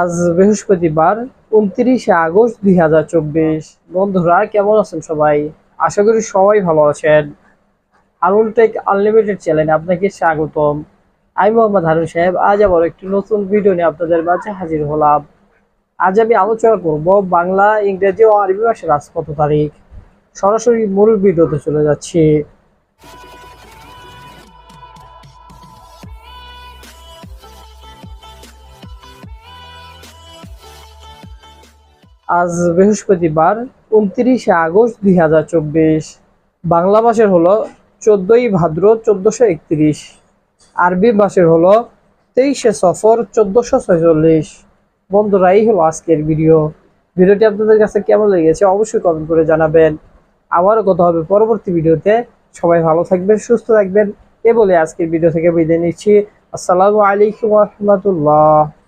আজ বৃহস্পতিবার উনত্রিশে আগস্ট দুই হাজার চব্বিশ। বন্ধুরা, কেমন আছেন সবাই? আশা করি সবাই ভালো আছেন। হারুন টেক আনলিমিটেড চ্যানেলে আপনাকে স্বাগতম। আমি মোহাম্মদ হারুন সাহেব, আজ আবার একটি নতুন ভিডিও নিয়ে আপনাদের মাঝে হাজির হলাম। আজ আমি আলোচনা করব বাংলা, ইংরেজি ও আরবি ভাষার আজ কত তারিখ? সরাসরি মূল ভিডিওতে চলে যাচ্ছি। আজ বৃহস্পতিবার উনত্রিশে আগস্ট দুই হাজার চব্বিশ। বাংলা মাসের হলো চোদ্দই ভাদ্র চোদ্দশো একত্রিশ। আরবি মাসের হলো তেইশে সফর চোদ্দশো ছয়চল্লিশ। বন্ধুরা, এই হলো আজকের ভিডিও। ভিডিওটি আপনাদের কাছে কেমন লেগেছে অবশ্যই কমেন্ট করে জানাবেন। আবারও কথা হবে পরবর্তী ভিডিওতে। সবাই ভালো থাকবেন, সুস্থ থাকবেন। এ বলে আজকের ভিডিও থেকে বিদায় নিচ্ছি। আসসালামু আলাইকুম রহমতুল্লাহ।